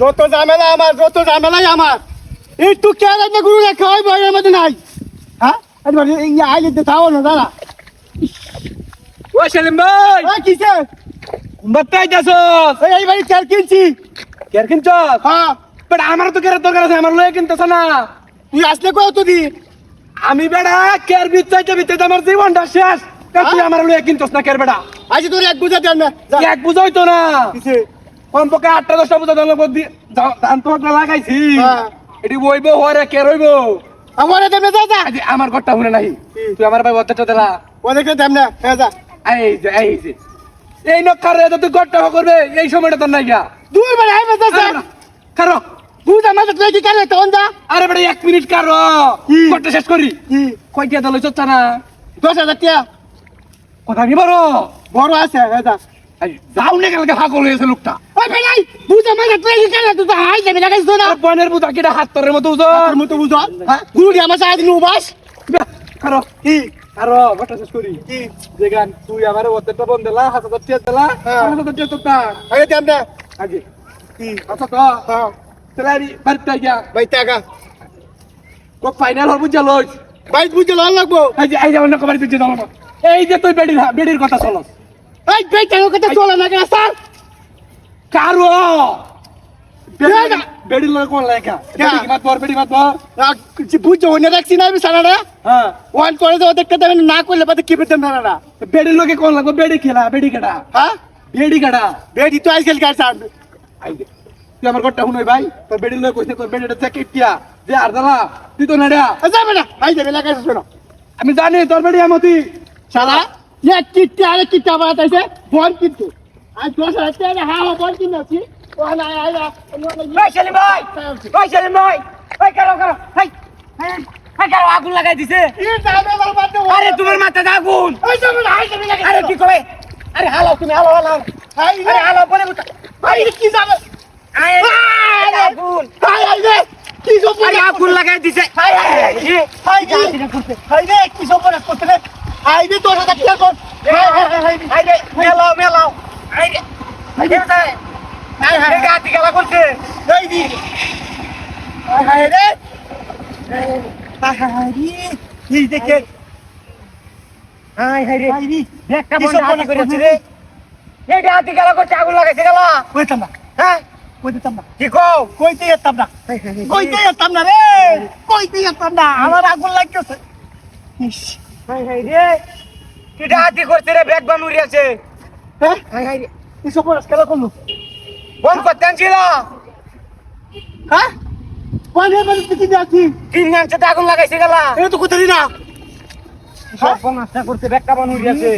যত ঝামেলা আমার যত ঝামেলাই আমার। একটু কেয়ার একটা গুরু রেখা হয় বইয়ের মধ্যে নাই? হ্যাঁ? আইলে তো তাও না দাঁড়া। ও সেলিম ভাই! ওই কিসে? আইতাছ ওই এই বাড়ি কেয়ার কিনছি? কের কিনছ হ্যাঁ। বাট আমার তো কের দরকার আছে আমার লয়ে কিনতেছ না। তুই আসলে কত দিন আমি বেড়া কের বিচ্ছাইতে বিচ্ছাইতে আমার জীবনটা শেষ। তা তুই হ্যাঁ? আমার লয়ে কিনতস না কের বেড়া আজ তোর এক বুঝা দেন না। এক বুঝাই তো না। কিসে? কমপক্ষে আটটা দশটা বুঝা দাম ধান তো একটা লাগাইছি। হ্যাঁ। এটি বইব হরে কে রইব? আমার দেন না যা। যা আমার ঘরটা শুনে নাই? তুই আমার ভাই অত্যাচার দিলা ওদেরকে দেন না হ্যাঁ যা। এই যে এই যে। এই নক্ষার রে তুই ঘরটা করবে এই সময়টা তোর নাই গা। দূর বাড়ি আই বাজা স্যার। কারও। বুঝা মাঝে তুই কি করে তখন যা আরে বেটা এক মিনিট কারও? ঘরটা শেষ করি। কয়টা দল চচ্চা না দশ হাজার টাকা কথা কি বড় বড় আছে হ্যাঁ যা। যাও না কালকে হাকল হয়েছে লোকটা। ওই ভাই বুঝা মাঝে তুই কি করে তুই তো হাই যাবি লাগাইছ তো না। আর বনের বুতা কিটা হাত তোরের মতো উজো তোর মতো বুঝো? হ্যাঁ? গুরু দিয়ে আমার সারাদিন উবাস। কারও কি? কারও ঘরটা শেষ করি। কি? যেগান তুই আমার অত্যাচারটা বন্ধ দিলা হাত হাজার টিয়া দিলা হ্যাঁ। হাত হাজার টিয়া তোরটা আরে দেন না আগে। কি? আচ্ছা তো। হ্যাঁ। তাহলে বাড়িতে গিয়া। ভাই টাকা কো ফাইনাল হল বুঝা লই ভাই বুঝে লল লাগবো। এই যে এই তুই চলো এই যে তুই বেডির বেডির কথা চলো এই ভাই টাকা কথা চলে না কেন স্যার কারও? বেডি- লয় কোন লেখা? বেডি মাত বর বেডি মাত বর বুঝছ অন্য রাখছি না আমি সারাটা? হ্যাঁ। ওয়ান করে দেবো দেখতে দেবেন না করলে পাতে কি পেতেন সারাটা? বেডির লগে কোন লাগবে? বেডি খেলা বেডি কেডা হ্যাঁ? বেডি কেডা বেডি তো আজকাল কার স্যার। তুই আমার ঘরটা শুনই ভাই। তোর বেডির লগে কইছে তোর বেডিটা চেক ইটিয়া। যে আর দালা তুই তো নাড়া। যাবে না আই যাবে লাগাইছ শোনো। আমি জানি তোর বেডি আমতি সারা? এক কিটটা আরে কিটটা বাড়াইছে বল কিন্তু আজ দশ হাজার টাকা হ্যাঁ হ্যাঁ বল কিন্তু আছি কারও কারও কারও আগুন লাগাই দিছে আরে তোমার মাথায় আগুন আরে কি কবে আরে হালাও তুমি হালাও হালাও আরে হালাও বুঝা আরে কি যাবে আরে আরে আগুন আরে আগুন লাগাই দিছে হাই হাই হাই রে মেলাও মেলাও আই রে আই রে এই গাতি গেলা করছে। হাই হাই রে। একটা বন্ধ হাতি করেছে রে? এই গাতি গেলা করছে আগুন লাগাইছে গেলা। হ্যাঁ? কি কও? আমার আগুন লাগতেছে। হাই হাই রে। কি ডাহাতি করছে রে ব্যাগ বান উড়িয়েছে। হ্যাঁ? হাই হাই রে। এসব খেলা করল? করতেন ছিল হ্যাঁ? পানি পানি কিছু আছি। তিন গানছে আগুন লাগাইছে গেলা। এটা তো কোথায় না। সব নষ্ট করছে ব্যাগটা বান উড়িয়েছে